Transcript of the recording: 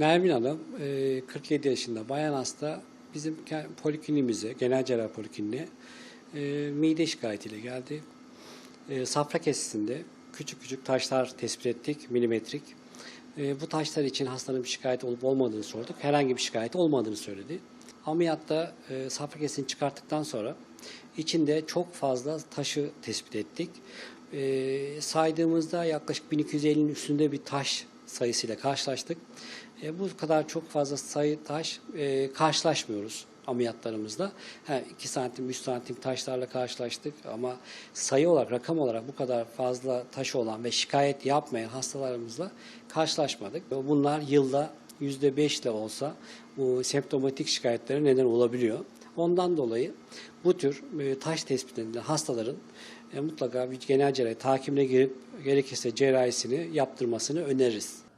Nermin Hanım e, 47 yaşında bayan hasta bizim polikliniğimize, genel cerrah polikliniğe e, mide şikayetiyle geldi. E, safra kesisinde küçük küçük taşlar tespit ettik, milimetrik. E, bu taşlar için hastanın bir şikayet olup olmadığını sorduk. Herhangi bir şikayet olmadığını söyledi. Ameliyatta e, safra kesini çıkarttıktan sonra içinde çok fazla taşı tespit ettik. E, saydığımızda yaklaşık 1250'nin üstünde bir taş sayısıyla karşılaştık. E, bu kadar çok fazla sayı taş e, karşılaşmıyoruz ameliyatlarımızda. Ha, 2 santim, 3 santim taşlarla karşılaştık ama sayı olarak, rakam olarak bu kadar fazla taşı olan ve şikayet yapmayan hastalarımızla karşılaşmadık. Bunlar yılda %5 ile olsa bu semptomatik şikayetlere neden olabiliyor. Ondan dolayı bu tür e, taş tespit edilen hastaların e, mutlaka bir genel cerrahi takibine girip gerekirse cerrahisini yaptırmasını öneririz.